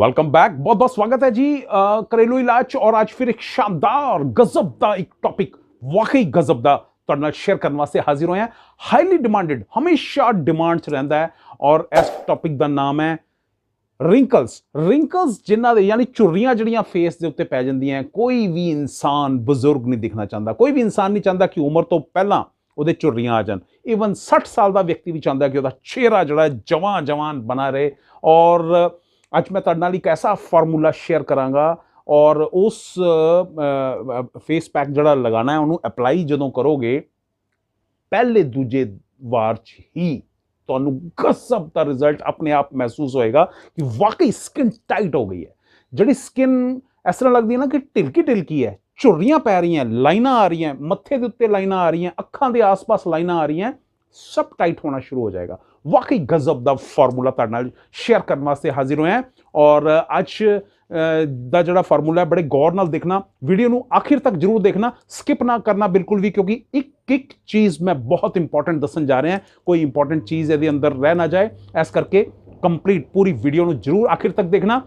Welcome back ਬਹੁਤ ਬਹੁਤ ਸਵਾਗਤ ਹੈ ਜੀ ਕਰੇਲੂ ਇਲਾਜ ਔਰ ਅੱਜ ਫਿਰ ਇੱਕ ਸ਼ਾਨਦਾਰ ਗਜ਼ਬ ਦਾ ਇੱਕ ਟੌਪਿਕ ਵਾਕਈ ਗਜ਼ਬ ਦਾ ਤੁਹਾਡੇ ਨਾਲ ਸ਼ੇਅਰ ਕਰਨ ਵਾਸਤੇ ਹਾਜ਼ਰ ਹੋਇਆ। ਹਾਈਲੀ ਡਿਮਾਂਡਡ ਹਮੇਸ਼ਾ ਡਿਮਾਂਡ 'ਚ ਰਹਿੰਦਾ ਹੈ ਔਰ ਇਸ ਟੌਪਿਕ ਦਾ ਨਾਮ ਹੈ ਰਿੰਕਲਸ ਰਿੰਕਲਸ ਜਿਨ੍ਹਾਂ ਦੇ, ਯਾਨੀ ਚੁਰੀਆਂ ਜਿਹੜੀਆਂ ਫੇਸ ਦੇ ਉੱਤੇ ਪੈ ਜਾਂਦੀਆਂ ਕੋਈ ਵੀ ਇਨਸਾਨ ਬਜ਼ੁਰਗ ਨਹੀਂ ਦਿਖਣਾ ਚਾਹੁੰਦਾ। ਕੋਈ ਵੀ ਇਨਸਾਨ ਨਹੀਂ ਚਾਹੁੰਦਾ ਕਿ ਉਮਰ ਤੋਂ ਪਹਿਲਾਂ ਉਹਦੇ ਚੁਰੀਆਂ ਆ ਜਾਣ। ਈਵਨ 60 ਸਾਲ ਦਾ ਵਿਅਕਤੀ ਵੀ ਚਾਹੁੰਦਾ ਕਿ ਉਹਦਾ ਚਿਹਰਾ ਜਿਹੜਾ ਜਵਾਂ ਜਵਾਨ ਬਣਾ ਰਹੇ ਔਰ ਅੱਜ ਮੈਂ ਤੁਹਾਡੇ ਨਾਲ ਇੱਕ ਐਸਾ ਫਾਰਮੂਲਾ ਸ਼ੇਅਰ ਕਰਾਂਗਾ ਔਰ ਉਸ ਫੇਸ ਪੈਕ ਜਿਹੜਾ ਲਗਾਣਾ ਹੈ, ਉਹਨੂੰ ਅਪਲਾਈ ਜਦੋਂ ਕਰੋਗੇ, ਪਹਿਲੇ ਦੂਜੇ ਵਾਰ 'ਚ ਹੀ ਤੁਹਾਨੂੰ ਗਸਬ ਦਾ ਰਿਜ਼ਲਟ ਆਪਣੇ ਆਪ ਮਹਿਸੂਸ ਹੋਏਗਾ ਕਿ ਵਾਕਈ ਸਕਿਨ ਟਾਈਟ ਹੋ ਗਈ ਹੈ। ਜਿਹੜੀ ਸਕਿਨ ਇਸ ਤਰ੍ਹਾਂ ਲੱਗਦੀ ਹੈ ਨਾ ਕਿ ਢਿਲਕੀ ਢਿਲਕੀ ਹੈ ਝੁਰਰੀਆਂ ਪੈ ਰਹੀਆਂ, ਲਾਈਨਾਂ ਆ ਰਹੀਆਂ, ਮੱਥੇ ਦੇ ਉੱਤੇ ਲਾਈਨਾਂ ਆ ਰਹੀਆਂ, ਅੱਖਾਂ ਦੇ ਆਸ-ਪਾਸ ਲਾਈਨਾਂ ਆ ਰਹੀਆਂ ਸਭ ਟਾਈਟ ਹੋਣਾ ਸ਼ੁਰੂ ਹੋ ਜਾਏਗਾ। ਵਾਕਈ ਗਜ਼ਬ ਦਾ ਫਾਰਮੂਲਾ ਤੁਹਾਡੇ ਨਾਲ ਸ਼ੇਅਰ ਕਰਨ ਵਾਸਤੇ ਹਾਜ਼ਰ ਹੋਏ ਹਾਂ। ਔਰ ਅੱਜ ਦਾ ਜਿਹੜਾ ਫਾਰਮੂਲਾ ਹੈ, ਬੜੇ ਗੌਰ ਨਾਲ ਦੇਖਣਾ ਵੀਡੀਓ ਨੂੰ ਆਖਿਰ ਤੱਕ ਜਰੂਰ ਦੇਖਣਾ ਸਕਿਪ ਨਾ ਕਰਨਾ ਬਿਲਕੁਲ ਵੀ, ਕਿਉਂਕਿ ਇੱਕ ਇੱਕ ਚੀਜ਼ ਮੈਂ ਬਹੁਤ ਇੰਪੋਰਟੈਂਟ ਦੱਸਣ ਜਾ ਰਿਹਾ ਕੋਈ ਇੰਪੋਰਟੈਂਟ ਚੀਜ਼ ਇਹਦੇ ਅੰਦਰ ਰਹਿ ਨਾ ਜਾਏ। ਇਸ ਕਰਕੇ ਕੰਪਲੀਟ ਪੂਰੀ ਵੀਡੀਓ ਨੂੰ ਜਰੂਰ ਆਖਿਰ ਤੱਕ ਦੇਖਣਾ।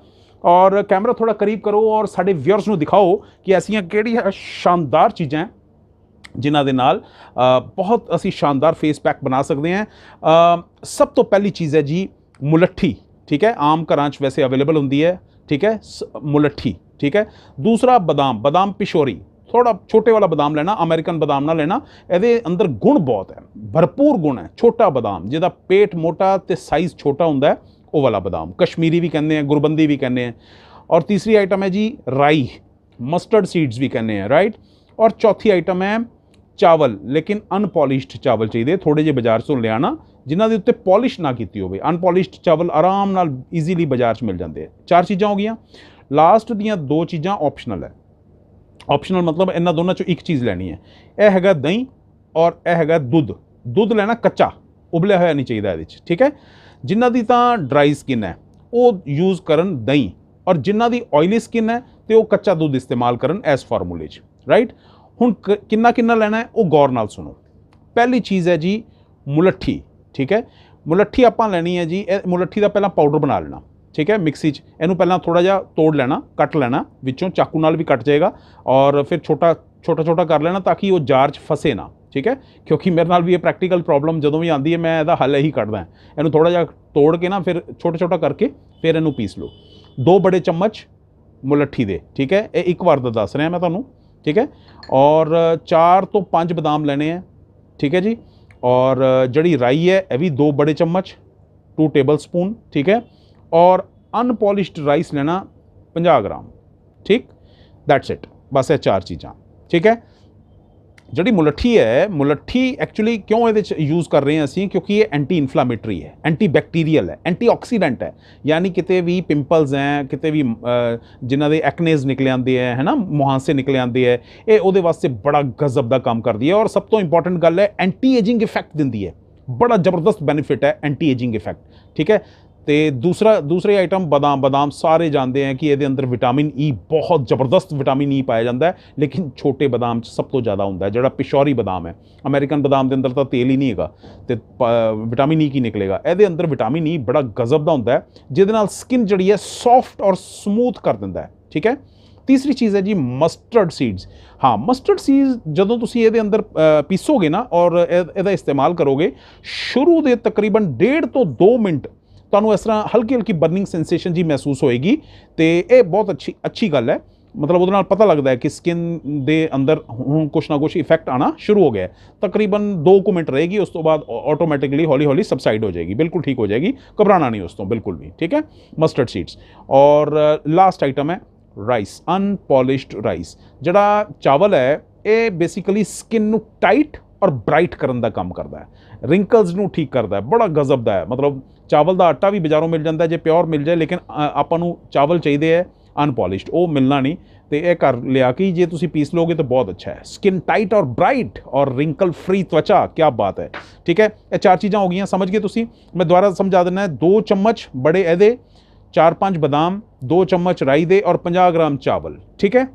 ਔਰ ਕੈਮਰਾ ਥੋੜਾ ਕਰੀਬ ਕਰੋ ਔਰ ਸਾਡੇ ਵਿਅਰਸ ਨੂੰ ਦਿਖਾਓ ਕਿ ਐਸੀਆਂ ਕਿਹੜੀਆਂ ਸ਼ਾਨਦਾਰ ਚੀਜ਼ਾਂ ਹੈ। ਜਿਨ੍ਹਾਂ ਦੇ ਨਾਲ ਬਹੁਤ ਅਸੀਂ ਸ਼ਾਨਦਾਰ ਫੇਸ ਪੈਕ ਬਣਾ ਸਕਦੇ ਹਾਂ। ਸਭ ਤੋਂ ਪਹਿਲੀ ਚੀਜ਼ ਹੈ ਜੀ, ਮੁਲੱਠੀ, ਠੀਕ ਹੈ? ਆਮ ਘਰਾਂ 'ਚ ਵੈਸੇ ਅਵੇਲੇਬਲ ਹੁੰਦੀ ਹੈ, ਠੀਕ ਹੈ? ਸ- ਮੁਲੱਠੀ, ਠੀਕ ਹੈ? ਦੂਸਰਾ ਬਦਾਮ ਬਦਾਮ ਪਿਸ਼ੋਰੀ ਥੋੜਾ ਛੋਟੇ ਵਾਲਾ ਬਦਾਮ ਲੈਣਾ, ਅਮਰੀਕਨ ਬਦਾਮ ਨਾ ਲੈਣਾ, ਇਹਦੇ ਅੰਦਰ ਗੁਣ ਬਹੁਤ ਹੈ। ਭਰਪੂਰ ਗੁਣ ਹੈ, ਛੋਟਾ ਬਦਾਮ, ਜਿਹਦਾ ਪੇਟ ਮੋਟਾ ਤੇ ਸਾਈਜ਼ ਛੋਟਾ ਹੁੰਦਾ ਹੈ, ਉਹ ਵਾਲਾ ਬਦਾਮ। ਕਸ਼ਮੀਰੀ ਵੀ ਕਹਿੰਦੇ ਆ, ਗੁਰਬੰਦੀ ਵੀ ਕਹਿੰਦੇ ਆ। ਔਰ ਤੀਸਰੀ ਆਈਟਮ ਹੈ ਜੀ, ਰਾਈ ਮਸਟਰਡ ਸੀਡਸ ਵੀ ਕਹਿੰਦੇ ਆ ਰਾਈਟ ਔਰ ਚੌਥੀ ਆਈਟਮ ਹੈ ਚਾਵਲ, ਲੇਕਿਨ ਅਨਪੋਲਿਸ਼ਡ ਚਾਵਲ ਚਾਹੀਦੇ ਥੋੜੇ ਜਿਹੇ ਬਾਜ਼ਾਰ ਤੋਂ ਲਿਆਣਾ ਜਿਨ੍ਹਾਂ ਦੇ ਉੱਤੇ ਪਾਲਿਸ਼ ਨਾ ਕੀਤੀ ਹੋਵੇ। ਅਨਪੋਲਿਸ਼ਡ ਚਾਵਲ ਆਰਾਮ ਨਾਲ ਈਜ਼ੀਲੀ ਬਾਜ਼ਾਰ 'ਚ ਮਿਲ ਜਾਂਦੇ ਆ। ਚਾਰ ਚੀਜ਼ਾਂ ਹੋ ਗਈਆਂ। ਲਾਸਟ ਦੀਆਂ ਦੋ ਚੀਜ਼ਾਂ ਆਪਸ਼ਨਲ ਹੈ। ਆਪਸ਼ਨਲ ਮਤਲਬ ਇਹਨਾਂ ਦੋਨਾਂ ਚੋਂ ਇੱਕ ਚੀਜ਼ ਲੈਣੀ ਹੈ। ਇਹ ਹੈਗਾ ਦਹੀਂ ਔਰ ਇਹ ਹੈਗਾ ਦੁੱਧ। ਦੁੱਧ ਲੈਣਾ ਕੱਚਾ, ਉਬਲਿਆ ਹੋਇਆ ਨਹੀਂ ਚਾਹੀਦਾ ਇਹਦੇ 'ਚ, ਠੀਕ ਹੈ? ਜਿਨ੍ਹਾਂ ਦੀ ਤਾਂ ਡਰਾਈ ਸਕਿਨ ਹੈ, ਉਹ ਯੂਜ਼ ਕਰਨ ਦਹੀਂ। ਔਰ ਜਿਨ੍ਹਾਂ ਦੀ ਆਇਲੀ ਸਕਿਨ ਹੈ, ਤੇ ਉਹ ਕੱਚਾ ਦੁੱਧ ਇਸਤੇਮਾਲ ਕਰਨ ਐਸ ਫਾਰਮੂਲੇ 'ਚ ਰਾਈਟ ਹੁਣ ਕ- ਕਿੰਨਾ ਕਿੰਨਾ ਲੈਣਾ ਹੈ, ਉਹ ਗੌਰ ਨਾਲ ਸੁਣੋ। ਪਹਿਲੀ ਚੀਜ਼ ਹੈ ਜੀ, ਮੁਲੱਠੀ, ਠੀਕ ਹੈ? ਮੁਲੱਠੀ ਆਪਾਂ ਲੈਣੀ ਹੈ ਜੀ, ਇਹ ਮੁਲੱਠੀ ਦਾ ਪਹਿਲਾਂ ਪਾਊਡਰ ਬਣਾ ਲੈਣਾ, ਠੀਕ ਹੈ? ਮਿਕਸੀ 'ਚ। ਇਹਨੂੰ ਪਹਿਲਾਂ ਥੋੜਾ ਜਿਹਾ ਤੋੜ ਲੈਣਾ, ਕੱਟ ਲੈਣਾ, ਵਿੱਚੋਂ ਚਾਕੂ ਨਾਲ ਵੀ ਕੱਟ ਜਾਏਗਾ ਔਰ ਫਿਰ ਛੋਟਾ ਛੋਟਾ ਛੋਟਾ ਕਰ ਲੈਣਾ ਤਾਂ ਕਿ ਉਹ ਜਾਰ 'ਚ ਫਸੇ ਨਾ, ਠੀਕ ਹੈ? ਕਿਉਂਕਿ ਮੇਰੇ ਨਾਲ ਵੀ ਇਹ ਪ੍ਰੈਕਟੀਕਲ ਪ੍ਰੋਬਲਮ ਜਦੋਂ ਵੀ ਆਉਂਦੀ ਹੈ, ਮੈਂ ਇਹਦਾ ਹੱਲ ਇਹੀ ਕੱਢਦਾ ਇਹਨੂੰ ਥੋੜਾ ਜਿਹਾ ਤੋੜ ਕੇ ਨਾ ਫਿਰ ਛੋਟਾ ਛੋਟਾ ਕਰਕੇ ਫਿਰ ਇਹਨੂੰ ਪੀਸ ਲਓ। ਦੋ ਬੜੇ ਚਮਚ ਮੁਲੱਠੀ ਦੇ, ਠੀਕ ਹੈ? ਇਹ ਇੱਕ ਵਾਰ ਦਾ ਦੱਸ ਰਿਹਾ ਮੈਂ ਤੁਹਾਨੂੰ। ਠੀਕ ਹੈ ਔਰ 4 ਤੋਂ 5 ਬਦਾਮ ਲੈਣੇ ਆ ਠੀਕ ਹੈ ਜੀ ਔਰ ਜਿਹੜੀ ਰਾਈ ਹੈ ਇਹ ਵੀ ਦੋ ਬੜੇ ਚਮਚ 2 ਟੇਬਲ ਸਪੂਨ ਠੀਕ ਹੈ ਔਰ ਅਨਪੋਲਿਸ਼ਡ ਰਾਈਸ ਲੈਣਾ 50 ਗ੍ਰਾਮ ਠੀਕ ਦੈਟਸ ਇਟ ਬਸ ਇਹ ਚਾਰ ਚੀਜ਼ਾਂ ਠੀਕ ਹੈ ਜਿਹੜੀ ਮੁਲੱਠੀ ਹੈ ਮੁਲੱਠੀ ਐਕਚੁਅਲੀ ਕਿਉਂ ਇਹਦੇ ਚ ਯੂਜ਼ ਕਰ ਰਹੇ ਹਾਂ ਅਸੀਂ? ਕਿਉਂਕਿ ਇਹ ਐਂਟੀ ਇਨਫਲਾਮੇਟਰੀ ਹੈ ਐਂਟੀ ਬੈਕਟੀਰੀਅਲ ਹੈ ਐਂਟੀ ਆਕਸੀਡੈਂਟ ਹੈ। ਯਾਨੀ ਕਿਤੇ ਵੀ ਪਿੰਪਲਸ ਹੈ ਕਿਤੇ ਵੀ ਅ, ਜਿਨ੍ਹਾਂ ਦੇ ਐਕਨੇਜ਼ ਨਿਕਲ ਆਉਂਦੇ ਹੈ ਹੈਨਾ ਮੁਹਾਂਸੇ ਨਿਕਲ ਆਉਂਦੇ ਹੈ ਇਹ ਉਹਦੇ ਵਾਸਤੇ ਬੜਾ ਗਜ਼ਬ ਦਾ ਕੰਮ ਕਰਦੀ ਹੈ। ਔਰ ਸਭ ਤੋਂ ਇੰਪੋਰਟੈਂਟ ਗੱਲ ਹੈ ਐਂਟੀ ਏਜਿੰਗ ਇਫੈਕਟ ਦਿੰਦੀ ਹੈ। ਬੜਾ ਜ਼ਬਰਦਸਤ ਬੈਨੀਫਿਟ ਹੈ ਐਂਟੀ ਏਜਿੰਗ ਇਫੈਕਟ ਠੀਕ ਹੈ? ਤੇ ਦੂਸਰਾ, ਦੂਸਰੇ ਆਈਟਮ ਬਦਾਮ ਬਦਾਮ ਸਾਰੇ ਜਾਣਦੇ ਆ ਕਿ ਇਹਦੇ ਅੰਦਰ ਵਿਟਾਮਿਨ ਈ e ਬਹੁਤ ਜ਼ਬਰਦਸਤ ਵਿਟਾਮਿਨ ਈ e ਪਾਇਆ ਜਾਂਦਾ ਹੈ, ਲੇਕਿਨ ਛੋਟੇ ਬਦਾਮ 'ਚ ਸਭ ਤੋਂ ਜ਼ਿਆਦਾ ਹੁੰਦਾ ਹੈ, ਜਿਹੜਾ ਪਿਸ਼ੌਰੀ ਬਦਾਮ ਹੈ। ਅਮਰੀਕਨ ਬਦਾਮ ਦੇ ਅੰਦਰ ਤਾਂ ਤੇਲ ਹੀ ਨਹੀਂ ਹੈਗਾ ਤੇ ਪ- ਵਿਟਾਮਿਨ ਈ e ਕੀ ਨਿਕਲੇਗਾ? ਇਹਦੇ ਅੰਦਰ ਵਿਟਾਮਿਨ ਈ ਬੜਾ ਗਜ਼ਬ ਦਾ ਹੁੰਦਾ ਹੈ, ਜਿਹਦੇ ਨਾਲ ਸਕਿਨ ਜਿਹੜੀ ਹੈ ਸੌਫਟ ਔਰ ਸਮੂਥ ਕਰ ਦਿੰਦਾ ਹੈ, ਠੀਕ ਹੈ? ਤੀਸਰੀ ਚੀਜ਼ ਹੈ ਜੀ ਮਸਟਰਡ ਸੀਡਸ ਹਾਂ ਮਸਟਰਡ ਸੀਡਸ ਜਦੋਂ ਤੁਸੀਂ ਇਹਦੇ ਅੰਦਰ ਪੀਸੋਗੇ ਨਾ ਔਰ ਇਹ- ਇਹਦਾ ਇਸਤੇਮਾਲ ਕਰੋਗੇ, ਸ਼ੁਰੂ ਦੇ ਤਕਰੀਬਨ 1.5 ਤੋਂ 2 ਮਿੰਟ ਤੁਹਾਨੂੰ ਇਸ ਤਰ੍ਹਾਂ ਹਲਕੀ ਹਲਕੀ ਬਰਨਿੰਗ ਸੈਂਸੇਸ਼ਨ ਜੀ ਮਹਿਸੂਸ ਹੋਏਗੀ ਤੇ ਇਹ ਬਹੁਤ ਅੱਛੀ ਅੱਛੀ ਗੱਲ ਹੈ। ਮਤਲਬ ਉਹਦੇ ਨਾਲ ਪਤਾ ਲੱਗਦਾ ਹੈ ਕਿ ਸਕਿਨ ਦੇ ਅੰਦਰ ਹੁਣ ਕੁਛ ਨਾ ਕੁਛ ਇਫੈਕਟ ਆਣਾ ਸ਼ੁਰੂ ਹੋ ਗਿਆ ਤਕਰੀਬਨ 2 ਕੁ ਮਿੰਟ ਰਹੇਗੀ, ਉਸ ਤੋਂ ਬਾਅਦ ਆਟੋਮੈਟਿਕਲੀ ਹੌਲੀ ਹੌਲੀ ਸਬਸਾਈਡ ਹੋ ਜਾਏਗੀ। ਬਿਲਕੁਲ ਠੀਕ ਹੋ ਜਾਏਗੀ ਘਬਰਾਣਾ ਨਹੀਂ ਉਸ ਤੋਂ, ਬਿਲਕੁਲ ਵੀ, ਠੀਕ ਹੈ? ਮਸਟਰਡ ਸੀਡਸ ਔਰ ਲਾਸਟ ਆਈਟਮ ਹੈ ਰਾਈਸ ਅਨਪੋਲਿਸ਼ਡ ਰਾਈਸ ਜਿਹੜਾ ਚਾਵਲ ਹੈ, ਇਹ ਬੇਸਿਕਲੀ ਸਕਿਨ ਨੂੰ ਟਾਈਟ ਔਰ ਬ੍ਰਾਈਟ ਕਰਨ ਦਾ ਕੰਮ ਕਰਦਾ ਹੈ। ਰਿੰਕਲਸ ਨੂੰ ਠੀਕ ਕਰਦਾ ਹੈ, ਬੜਾ ਗਜ਼ਬ ਦਾ ਹੈ। ਮਤਲਬ ਚਾਵਲ ਦਾ ਆਟਾ ਵੀ ਬਾਜ਼ਾਰੋਂ ਮਿਲ ਜਾਂਦਾ ਜੇ ਪਿਓਰ ਮਿਲ ਜਾਏ, ਲੇਕਿਨ ਆਪਾਂ ਨੂੰ ਚਾਵਲ ਚਾਹੀਦੇ ਹੈ ਅਨਪੋਲਿਸ਼ਡ ਉਹ ਮਿਲਣਾ ਨਹੀਂ। ਤੇ ਇਹ ਕਰ ਲਿਆ ਕਿ ਜੇ ਤੁਸੀਂ ਪੀਸ ਲੋਗੇ ਤਾਂ ਬਹੁਤ ਅੱਛਾ ਹੈ। ਸਕਿਨ ਟਾਈਟ ਔਰ ਬ੍ਰਾਈਟ ਔਰ ਰਿੰਕਲ ਫ੍ਰੀ ਤਵਚਾ ਕੀ ਬਾਤ ਹੈ। ਠੀਕ ਹੈ? ਇਹ ਚਾਰ ਚੀਜ਼ਾਂ ਹੋ ਗਈਆਂ, ਸਮਝ ਗਏ ਤੁਸੀਂ? ਮੈਂ ਦੁਬਾਰਾ ਸਮਝਾ ਦਿੰਦਾ, ਦੋ ਚਮਚ ਬੜੇ ਇਹਦੇ 4-5 ਬਦਾਮ, ਦੋ ਚਮਚ ਰਾਈ ਦੇ ਔਰ 50 ਗ੍ਰਾਮ ਚਾਵਲ। ਠੀਕ ਹੈ?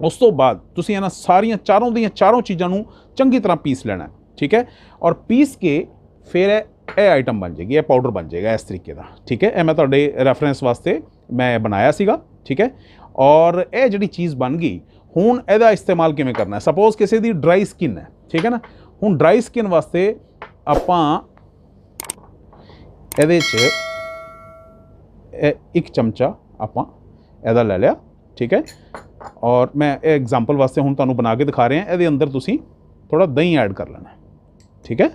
ਉਸ ਤੋਂ ਬਾਅਦ ਤੁਸੀਂ ਇਹਨਾਂ ਸਾਰੀਆਂ ਚਾਰੋਂ ਦੀਆਂ ਚਾਰੋਂ ਚੀਜ਼ਾਂ ਨੂੰ ਚੰਗੀ ਤਰ੍ਹਾਂ ਪੀਸ ਲੈਣਾ ਠੀਕ ਹੈ? ਔਰ ਪੀਸ ਕੇ ਫਿਰ ਇਹ ਆਈਟਮ ਬਣ ਜਾਏਗੀ, ਇਹ ਪਾਊਡਰ ਬਣ ਜਾਏਗਾ ਇਸ ਤਰੀਕੇ ਦਾ, ਠੀਕ ਹੈ? ਇਹ ਮੈਂ ਤੁਹਾਡੇ ਰੈਫਰੈਂਸ ਵਾਸਤੇ ਮੈਂ ਬਣਾਇਆ ਸੀਗਾ, ਠੀਕ ਹੈ? ਔਰ ਇਹ ਜਿਹੜੀ ਚੀਜ਼ ਬਣ ਗਈ, ਹੁਣ ਇਹਦਾ ਇਸਤੇਮਾਲ ਕਿਵੇਂ ਕਰਨਾ? ਹੈ ਸਪੋਜ਼ ਕਿਸੇ ਦੀ ਡਰਾਈ ਸਕਿਨ ਹੈ, ਠੀਕ ਹੈ ਨਾ? ਹੁਣ ਡਰਾਈ ਸਕਿਨ ਵਾਸਤੇ ਆਪਾਂ ਇਹਦੇ 'ਚ ਇਹ ਇੱਕ ਚਮਚਾ ਆਪਾਂ ਇਹਦਾ ਲੈ ਲਿਆ, ਠੀਕ ਹੈ? ਔਰ ਮੈਂ ਇਹ ਐਗਜ਼ਾਮਪਲ ਵਾਸਤੇ ਹੁਣ ਤੁਹਾਨੂੰ ਬਣਾ ਕੇ ਦਿਖਾ ਰਿਹਾ, ਇਹਦੇ ਅੰਦਰ ਤੁਸੀਂ ਥੋੜਾ ਦਹੀਂ ਐਡ ਕਰ ਲੈਣਾ, ਠੀਕ ਹੈ?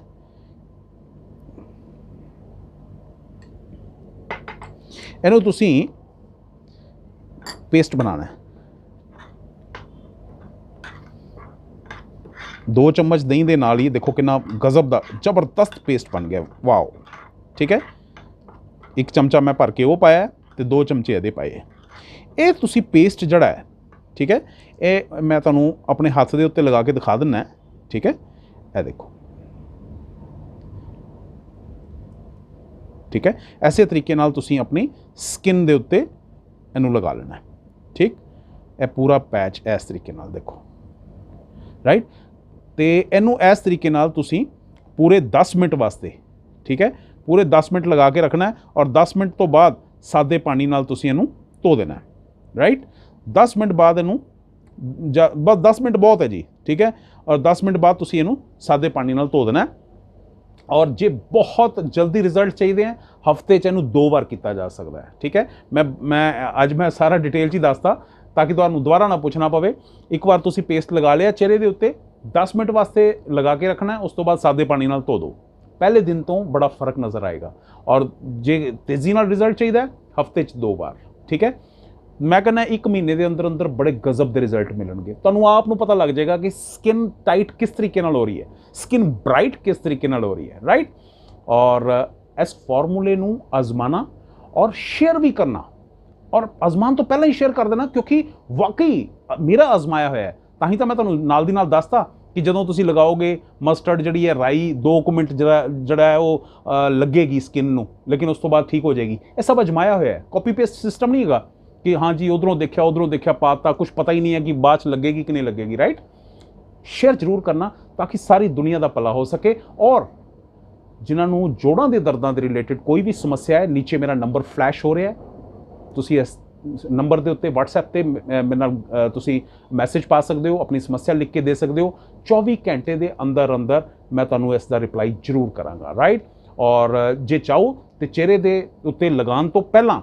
ਇਹਨੂੰ ਤੁਸੀਂ ਪੇਸਟ ਬਣਾਉਣਾ ਹੈ। ਦੋ ਚਮਚ ਦਹੀਂ ਦੇ ਨਾਲ ਹੀ ਦੇਖੋ ਕਿੰਨਾ ਗਜ਼ਬ ਦਾ, ਜ਼ਬਰਦਸਤ ਪੇਸਟ ਬਣ ਗਿਆ। ਵਾਓ, ਠੀਕ ਹੈ? ਇੱਕ ਚਮਚਾ ਮੈਂ ਭਰ ਕੇ ਉਹ ਪਾਇਆ ਹੈ ਤੇ ਦੋ ਚਮਚੇ ਇਹਦੇ ਪਾਏ। ਇਹ ਤੁਸੀਂ ਪੇਸਟ ਜਿਹੜਾ ਹੈ, ਠੀਕ ਹੈ? ਇਹ ਮੈਂ ਤੁਹਾਨੂੰ ਆਪਣੇ ਹੱਥ ਦੇ ਉੱਤੇ ਲਗਾ ਕੇ ਦਿਖਾ ਦਿੰਨਾ ਠੀਕ ਹੈ? ਇਹ ਦੇਖੋ। ਠੀਕ ਹੈ? ਐਸੇ ਤਰੀਕੇ ਨਾਲ ਤੁਸੀਂ ਆਪਣੀ ਸਕਿਨ ਦੇ ਉੱਤੇ ਇਹਨੂੰ ਲਗਾ ਲੈਣਾ ਠੀਕ? ਇਹ ਪੂਰਾ ਪੈਚ ਇਸ ਤਰੀਕੇ ਨਾਲ ਦੇਖੋ। ਰਾਈਟ ਤੇ ਇਹਨੂੰ ਇਸ ਤਰੀਕੇ ਨਾਲ ਤੁਸੀਂ ਪੂਰੇ 10 ਮਿੰਟ ਵਾਸਤੇ, ਠੀਕ ਹੈ? ਪੂਰੇ 10 ਮਿੰਟ ਲਗਾ ਕੇ ਰੱਖਣਾ ਔਰ 10 ਮਿੰਟ ਤੋਂ ਬਾਅਦ ਸਾਦੇ ਪਾਣੀ ਨਾਲ ਤੁਸੀਂ ਇਹਨੂੰ ਧੋ ਦੇਣਾ ਰਾਈਟ 10 ਮਿੰਟ ਬਾਅਦ ਇਹਨੂੰ ਜਾਂ- ਬਸ 10 ਮਿੰਟ ਬਹੁਤ ਹੈ ਜੀ, ਠੀਕ ਹੈ? ਔਰ 10 ਮਿੰਟ ਬਾਅਦ ਤੁਸੀਂ ਇਹਨੂੰ ਸਾਦੇ ਪਾਣੀ ਨਾਲ ਧੋ ਦੇਣਾ ਔਰ ਜੇ ਬਹੁਤ ਜਲਦੀ ਰਿਜ਼ਲਟ ਚਾਹੀਦੇ ਹੈ ਹਫ਼ਤੇ 'ਚ ਇਹਨੂੰ ਦੋ ਵਾਰ ਕੀਤਾ ਜਾ ਸਕਦਾ ਹੈ। ਠੀਕ ਹੈ? ਮੈਂ ਮੈਂ, ਅੱਜ ਮੈਂ ਸਾਰਾ ਡਿਟੇਲ 'ਚ ਹੀ ਦੱਸਦਾ ਤਾਂ ਕਿ ਤੁਹਾਨੂੰ ਦੁਬਾਰਾ ਨਾ ਪੁੱਛਣਾ ਪਵੇ। ਇੱਕ ਵਾਰ ਤੁਸੀਂ ਪੇਸਟ ਲਗਾ ਲਿਆ ਚਿਹਰੇ ਦੇ ਉੱਤੇ 10 ਮਿੰਟ ਵਾਸਤੇ ਲਗਾ ਕੇ ਰੱਖਣਾ, ਉਸ ਤੋਂ ਬਾਅਦ ਸਾਦੇ ਪਾਣੀ ਨਾਲ ਧੋ ਦਿਓ। ਪਹਿਲੇ ਦਿਨ ਤੋਂ ਬੜਾ ਫ਼ਰਕ ਨਜ਼ਰ ਆਏਗਾ। ਔਰ ਜੇ ਤੇਜ਼ੀ ਨਾਲ ਰਿਜ਼ਲਟ ਚਾਹੀਦਾ ਹਫ਼ਤੇ 'ਚ ਦੋ ਵਾਰ। ਠੀਕ ਹੈ? ਮੈਂ ਕਹਿੰਦਾ ਇੱਕ ਮਹੀਨੇ ਦੇ ਅੰਦਰ ਅੰਦਰ ਬੜੇ ਗਜ਼ਬ ਦੇ ਰਿਜ਼ਲਟ ਮਿਲਣਗੇ। ਤੁਹਾਨੂੰ ਆਪ ਨੂੰ ਪਤਾ ਲੱਗ ਜਾਏਗਾ ਕਿ ਸਕਿਨ ਟਾਈਟ ਕਿਸ ਤਰੀਕੇ ਨਾਲ ਹੋ ਰਹੀ ਹੈ। ਸਕਿਨ ਬ੍ਰਾਈਟ ਕਿਸ ਤਰੀਕੇ ਨਾਲ ਹੋ ਰਹੀ ਹੈ ਰਾਈਟ ਔਰ ਇਸ ਫਾਰਮੂਲੇ ਨੂੰ ਅਜ਼ਮਾਨਾ ਔਰ ਸ਼ੇਅਰ ਵੀ ਕਰਨਾ। ਔਰ ਅਜ਼ਮਾਨ ਤੋਂ ਪਹਿਲਾਂ ਹੀ ਸ਼ੇਅਰ ਕਰ ਦੇਣਾ, ਕਿਉਂਕਿ ਵਾਕਈ ਮੇਰਾ ਅਜ਼ਮਾਇਆ ਹੋਇਆ ਹੈ। ਤਾਂ ਹੀ ਤਾਂ ਮੈਂ ਤੁਹਾਨੂੰ ਨਾਲ ਦੀ ਨਾਲ ਦੱਸਤਾ ਕਿ ਜਦੋਂ ਤੁਸੀਂ ਲਗਾਓਗੇ ਮਸਟਰਡ ਜਿਹੜੀ ਹੈ, ਰਾਈ 2 ਮਿੰਟ ਜਿਹੜਾ ਜਿਹੜਾ ਹੈ ਉਹ ਲੱਗੇਗੀ ਸਕਿਨ ਨੂੰ, ਲੇਕਿਨ ਉਸ ਤੋਂ ਬਾਅਦ ਠੀਕ ਹੋ ਜਾਏਗੀ। ਇਹ ਸਭ ਅਜਮਾਇਆ ਹੋਇਆ ਹੈ। ਕਾਪੀ ਪੇਸਟ ਸਿਸਟਮ ਨਹੀਂ ਹੈਗਾ। ਕਿ ਹਾਂ ਜੀ, ਉਧਰੋਂ ਦੇਖਿਆ ਉਧਰੋਂ ਦੇਖਿਆ ਪਾਤਾ ਕੁਝ ਪਤਾ ਹੀ ਨਹੀਂ ਹੈ ਕਿ ਬਾਅਦ ਚ ਲੱਗੇਗੀ ਕਿ ਨਹੀਂ ਲੱਗੇਗੀ ਰਾਈਟ ਸ਼ੇਅਰ ਜ਼ਰੂਰ ਕਰਨਾ ਤਾਂ ਕਿ ਸਾਰੀ ਦੁਨੀਆ ਦਾ ਭਲਾ ਹੋ ਸਕੇ। ਔਰ ਜਿਨ੍ਹਾਂ ਨੂੰ ਜੋੜਾਂ ਦੇ ਦਰਦਾਂ ਦੇ ਰਿਲੇਟਡ ਕੋਈ ਵੀ ਸਮੱਸਿਆ ਹੈ, ਨੀਚੇ ਮੇਰਾ ਨੰਬਰ ਫਲੈਸ਼ ਹੋ ਰਿਹਾ ਹੈ। ਤੁਸੀਂ ਇਸ ਨੰਬਰ ਦੇ ਉੱਤੇ WhatsApp ਤੇ ਮ- ਮੇਰੇ ਨਾਲ ਤੁਸੀਂ ਮੈਸੇਜ ਪਾ ਸਕਦੇ ਹੋ, ਆਪਣੀ ਸਮੱਸਿਆ ਲਿਖ ਕੇ ਦੇ ਸਕਦੇ ਹੋ। 24 ਘੰਟੇ ਦੇ ਅੰਦਰ ਅੰਦਰ ਮੈਂ ਤੁਹਾਨੂੰ ਇਸ ਦਾ ਰਿਪਲਾਈ ਜ਼ਰੂਰ ਕਰਾਂਗਾ ਰਾਈਟ ਔਰ ਜੇ ਚਾਹੋ ਤੇ ਚਿਹਰੇ ਦੇ ਉੱਤੇ ਲਗਾਉਣ ਤੋਂ ਪਹਿਲਾਂ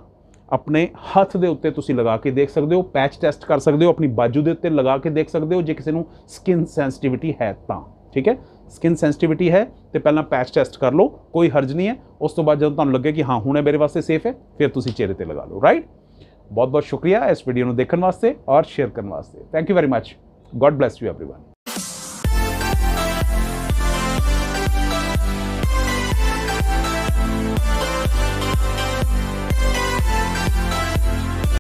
ਆਪਣੇ ਹੱਥ ਦੇ ਉੱਤੇ ਤੁਸੀਂ ਲਗਾ ਕੇ ਦੇਖ ਸਕਦੇ ਹੋ ਪੈਚ ਟੈਸਟ ਕਰ ਸਕਦੇ ਹੋ ਆਪਣੀ ਬਾਜੂ ਦੇ ਉੱਤੇ ਲਗਾ ਕੇ ਦੇਖ ਸਕਦੇ ਹੋ ਜੇ ਕਿਸੇ ਨੂੰ ਸਕਿਨ ਸੈਂਸਿਟੀਵਿਟੀ ਹੈ ਤਾਂ ਠੀਕ ਹੈ ਸਕਿਨ ਸੈਂਸਿਟੀਵਿਟੀ ਹੈ ਤੇ ਪਹਿਲਾਂ ਪੈਚ ਟੈਸਟ ਕਰ ਲਓ ਕੋਈ ਹਰਜ ਨਹੀਂ ਹੈ ਉਸ ਤੋਂ ਬਾਅਦ ਜਦੋਂ ਤੁਹਾਨੂੰ ਲੱਗੇ ਕਿ ਹਾਂ ਹੁਣ ਇਹ ਮੇਰੇ ਵਾਸਤੇ ਸੇਫ ਹੈ ਫਿਰ ਤੁਸੀਂ ਚਿਹਰੇ ਤੇ ਲਗਾ ਲਓ ਰਾਈਟ ਬਹੁਤ ਬਹੁਤ ਸ਼ੁਕਰੀਆ ਇਸ ਵੀਡੀਓ ਨੂੰ ਦੇਖਣ ਵਾਸਤੇ ਔਰ ਸ਼ੇਅਰ ਕਰਨ ਵਾਸਤੇ thank you very much God bless you everyone